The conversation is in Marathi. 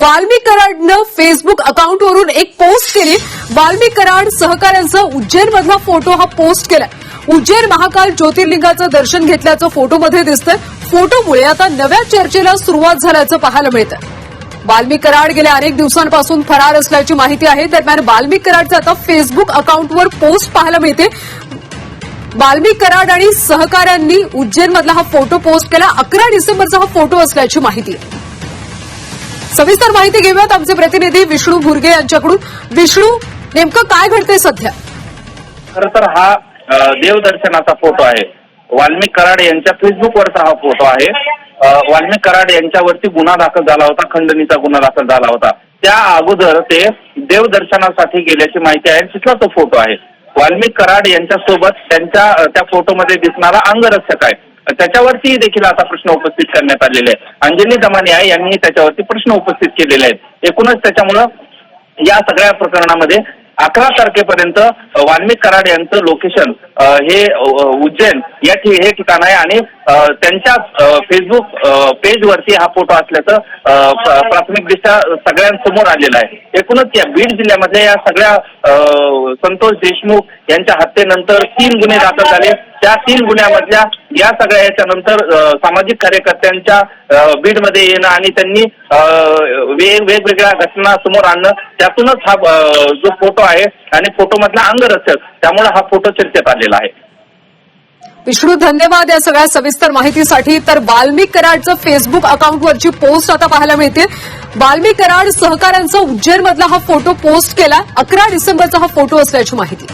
वाल्मी कराडनं फेसबुक अकाउंटवरून एक पोस्ट केली. वाल्मी कराड सहकाऱ्यांचा उज्जैन मधला फोटो हा पोस्ट केलाय. उज्जैन महाकाल ज्योतिर्लिंगाचं दर्शन घेतल्याचं फोटोमध्ये दिसतंय. फोटोमुळे आता नव्या चर्चेला सुरुवात झाल्याचं पाहायला मिळतं वाल्मिक कराड गेल्या अनेक दिवसांपासून फरार असल्याची माहिती आहे. दरम्यान वाल्मिक कराडचं आता फेसबुक अकाउंटवर पोस्ट पाहायला मिळते. वाल्मिक कराड आणि सहकाऱ्यांनी उज्जैनमधला हा फोटो पोस्ट केला. अकरा डिसेंबरचा हा फोटो असल्याची माहिती आहे. सविस्तर माहिती घेऊयात आमचे प्रतिनिधी विष्णू भुर्गे यांच्याकडून. विष्णू नेमकं काय घडतंय सध्या? खर तर हा देवदर्शनाचा फोटो आहे. वाल्मिक कराड यांच्या फेसबुकवरचा हा फोटो आहे. वाल्मिक कराड यांच्यावरती गुन्हा दाखल झाला होता खंडणीचा गुन्हा दाखल झाला होता. त्या अगोदर ते देवदर्शनासाठी गेल्याची माहिती आहे तिथला तो फोटो आहे. वाल्मिक कराड यांच्यासोबत त्यांच्या त्या फोटोमध्ये दिसणारा अंगरक्षक आहे. त्याच्यावरती देखील आता प्रश्न उपस्थित करण्यात आलेले आहे अंजली दमानिया यांनी त्याच्यावरती प्रश्न उपस्थित केलेले आहेत. एकूणच त्याच्यामुळं या सगळ्या प्रकरणामध्ये अकरा तारखेपर्यंत वाल्मिक कराड यांचं लोकेशन हे उज्जैन या हे ठिकाण आहे आणि त्यांच्या फेसबुक पेजवरती हा फोटो असल्याचं प्राथमिक प्र- प्राथमिकदृष्ट्या सगळ्यांसमोर आलेलं आहे. एकूणच या बीड जिल्ह्यामध्ये या सगळ्या संतोष देशमुख यांच्या हत्येनंतर तीन गुन्हे दाखल झाले. त्या तीन गुन्ह्यामधल्या या सगळ्या याच्यानंतर सामाजिक कार्यकर्त्यांच्या बीडमध्ये येणं आणि त्यांनी अ, वेग वेगवेगळ्या घटना समोर आणणं त्यातूनच हा जो फोटो आहे आणि फोटोमधला अंगरक्षक त्यामुळे हा फोटो चर्चेत आलेला आहे. विष्णू धन्यवाद या सगळ्या सविस्तर माहितीसाठी. तर वाल्मिक कराडचं फेसबुक अकाउंटवरची पोस्ट आता पाहायला मिळते वाल्मिक कराड सहकाऱ्यांचा उज्जैन मधला हा फोटो पोस्ट केला. अकरा डिसेंबरचा हा फोटो असल्याची माहिती.